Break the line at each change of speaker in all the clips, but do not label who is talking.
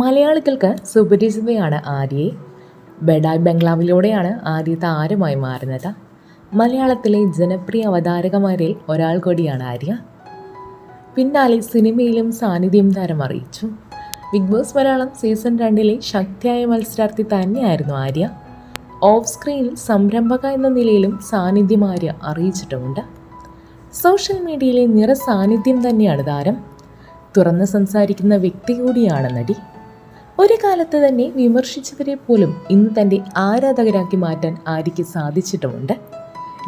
മലയാളികൾക്ക് സുപരിചിതയാണ് ആര്യയെ. ബെഡായ് ബംഗ്ലാവിലൂടെയാണ് ആര്യ താരമായി മാറുന്നത്. മലയാളത്തിലെ ജനപ്രിയ അവതാരകമാരിൽ ഒരാൾ കൂടിയാണ് ആര്യ. പിന്നാലെ സിനിമയിലും സാന്നിധ്യം താരം അറിയിച്ചു. ബിഗ് ബോസ് മലയാളം സീസൺ രണ്ടിലെ ശക്തിയായ മത്സരാർത്ഥി തന്നെയായിരുന്നു ആര്യ. ഓഫ് സ്ക്രീനിൽ സംരംഭക എന്ന നിലയിലും സാന്നിധ്യം ആര്യ അറിയിച്ചിട്ടുമുണ്ട്. സോഷ്യൽ മീഡിയയിലെ നിറ സാന്നിധ്യം തന്നെയാണ് താരം. തുറന്ന് സംസാരിക്കുന്ന വ്യക്തി കൂടിയാണ് നടി. ഒരു കാലത്ത് തന്നെ വിമർശിച്ചവരെ പോലും ഇന്ന് തന്റെ ആരാധകരാക്കി മാറ്റാൻ ആര്യയ്ക്ക് സാധിച്ചിട്ടുമുണ്ട്.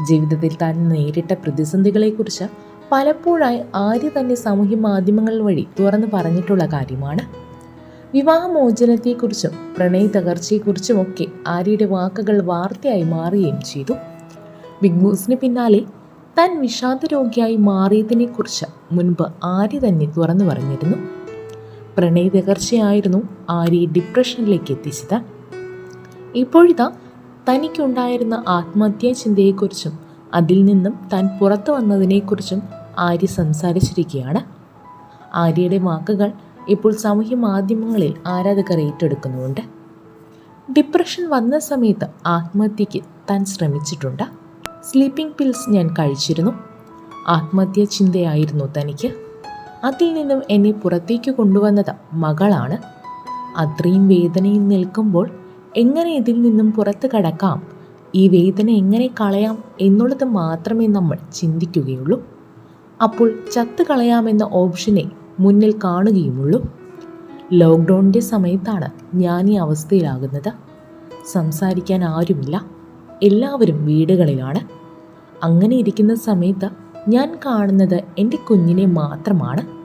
ജീവിതത്തിൽ താൻ നേരിട്ട പ്രതിസന്ധികളെക്കുറിച്ച് പലപ്പോഴായി ആര്യ തന്നെ സാമൂഹ്യ മാധ്യമങ്ങൾ വഴി തുറന്നു പറഞ്ഞിട്ടുള്ള കാര്യമാണ്. വിവാഹമോചനത്തെക്കുറിച്ചും പ്രണയ തകർച്ചയെക്കുറിച്ചുമൊക്കെ ആര്യയുടെ വാക്കുകൾ വാർത്തയായി മാറുകയും ചെയ്തു. ബിഗ് ബോസിന് പിന്നാലെ താൻ വിഷാദരോഗിയായി മാറിയതിനെക്കുറിച്ച് മുൻപ് ആര്യ തന്നെ തുറന്നു പറഞ്ഞിരുന്നു. പ്രണയ തകർച്ചയായിരുന്നു ആര്യയെ ഡിപ്രഷനിലേക്ക് എത്തിച്ചത്. ഇപ്പോഴിതാ തനിക്കുണ്ടായിരുന്ന ആത്മഹത്യാ ചിന്തയെക്കുറിച്ചും അതിൽ നിന്നും താൻ പുറത്തു വന്നതിനെക്കുറിച്ചും ആര്യ സംസാരിച്ചിരിക്കുകയാണ്. ആര്യയുടെ വാക്കുകൾ ഇപ്പോൾ സാമൂഹ്യ മാധ്യമങ്ങളിൽ ആരാധകർ ഏറ്റെടുക്കുന്നുമുണ്ട്. ഡിപ്രഷൻ വന്ന സമയത്ത് ആത്മഹത്യയ്ക്ക് താൻ ശ്രമിച്ചിട്ടുണ്ട്. സ്ലീപ്പിംഗ് പിൽസ് ഞാൻ കഴിച്ചിരുന്നു. ആത്മഹത്യാ ചിന്തയായിരുന്നു തനിക്ക്. അതിൽ നിന്നും എന്നെ പുറത്തേക്ക് കൊണ്ടുവന്നത് മകളാണ്. അത്രയും വേദനയിൽ നിൽക്കുമ്പോൾ എങ്ങനെ ഇതിൽ നിന്നും പുറത്ത് കടക്കാം? ഈ വേദന എങ്ങനെ കളയാം എന്നുള്ളത് മാത്രമേ നമ്മൾ ചിന്തിക്കുകയുള്ളൂ. അപ്പോൾ ചത്ത് കളയാമെന്ന ഓപ്ഷനെ മുന്നിൽ കാണുകയുമുള്ളൂ. ലോക്ക്ഡൗണിന്റെ സമയത്താണ് ഞാൻ ഈ അവസ്ഥയിലാകുന്നത്. സംസാരിക്കാൻ ആരുമില്ല. എല്ലാവരും വീടുകളിലാണ്. അങ്ങനെ ഇരിക്കുന്ന സമയത്ത് ഞാൻ കാണുന്നത് എന്റെ കുഞ്ഞിനെ മാത്രമാണ്.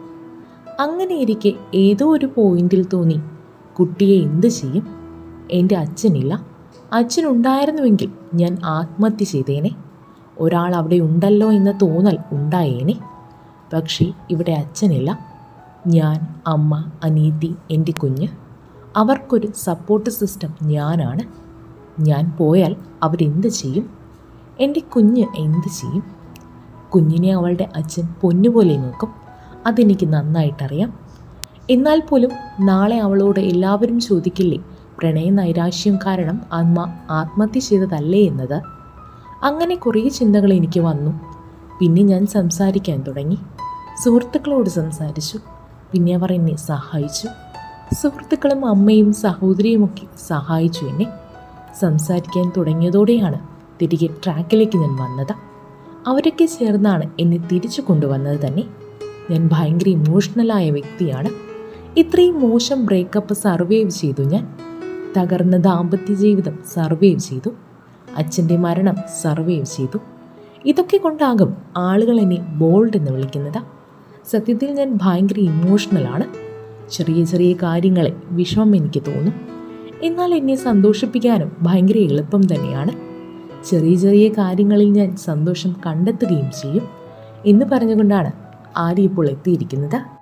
അങ്ങനെയിരിക്കെ ഏതോ ഒരു പോയിന്റിൽ തോന്നി കുട്ടിയെ എന്ത് ചെയ്യും? എന്റെ അച്ഛനില്ല. അച്ഛനുണ്ടായിരുന്നുവെങ്കിൽ ഞാൻ ആത്മഹത്യ ചെയ്തേനെ. ഒരാൾ അവിടെ ഉണ്ടല്ലോ എന്ന തോന്നൽ ഉണ്ടായേനെ. പക്ഷേ ഇവിടെ അച്ഛനില്ല. ഞാൻ അമ്മ അനീതി എന്റെ കുഞ്ഞ്. അവർക്കൊരു സപ്പോർട്ട് സിസ്റ്റം ഞാനാണ്. ഞാൻ പോയാൽ അവരെന്ത് ചെയ്യും? എന്റെ കുഞ്ഞ് എന്ത് ചെയ്യും? കുഞ്ഞിനെ അവളുടെ അച്ഛൻ പൊന്നുപോലെ നോക്കും അതെനിക്ക് നന്നായിട്ടറിയാം. എന്നാൽ പോലും നാളെ അവളോട് എല്ലാവരും ചോദിക്കില്ലേ പ്രണയ നൈരാശ്യം കാരണം അമ്മ ആത്മഹത്യ ചെയ്തതല്ലേ എന്നത്? അങ്ങനെ കുറേ ചിന്തകൾ എനിക്ക് വന്നു. പിന്നെ ഞാൻ സംസാരിക്കാൻ തുടങ്ങി. സുഹൃത്തുക്കളോട് സംസാരിച്ചു. പിന്നെ അവർ എന്നെ സഹായിച്ചു. സുഹൃത്തുക്കളും അമ്മയും സഹോദരിയുമൊക്കെ സഹായിച്ചു എന്നെ. സംസാരിക്കാൻ തുടങ്ങിയതോടെയാണ് തിരികെ ട്രാക്കിലേക്ക് ഞാൻ വന്നത്. അവരൊക്കെ ചേർന്നാണ് എന്നെ തിരിച്ചു കൊണ്ടുവന്നത് തന്നെ. ഞാൻ ഭയങ്കര ഇമോഷണലായ വ്യക്തിയാണ്. ഇത്രയും മോശം ബ്രേക്കപ്പ് സർവൈവ് ചെയ്തു ഞാൻ. തകർന്ന ദാമ്പത്യ ജീവിതം സർവൈവ് ചെയ്തു. അച്ഛന്റെ മരണം സർവൈവ് ചെയ്തു. ഇതൊക്കെ കൊണ്ടാകും ആളുകൾ എന്നെ ബോൾഡ് എന്ന് വിളിക്കുന്നത്. സത്യത്തിൽ ഞാൻ ഭയങ്കര ഇമോഷണലാണ് ചെറിയ ചെറിയ കാര്യങ്ങളെ വിഷമം എനിക്ക് തോന്നും. എന്നാൽ എന്നെ സന്തോഷിപ്പിക്കാനും ഭയങ്കര എളുപ്പം തന്നെയാണ്. ചെറിയ ചെറിയ കാര്യങ്ങളിൽ ഞാൻ സന്തോഷം കണ്ടെത്തുകയും ചെയ്യും എന്ന് പറഞ്ഞുകൊണ്ടാണ് ആര്യ ഇപ്പോൾ എത്തിയിരിക്കുന്നത്.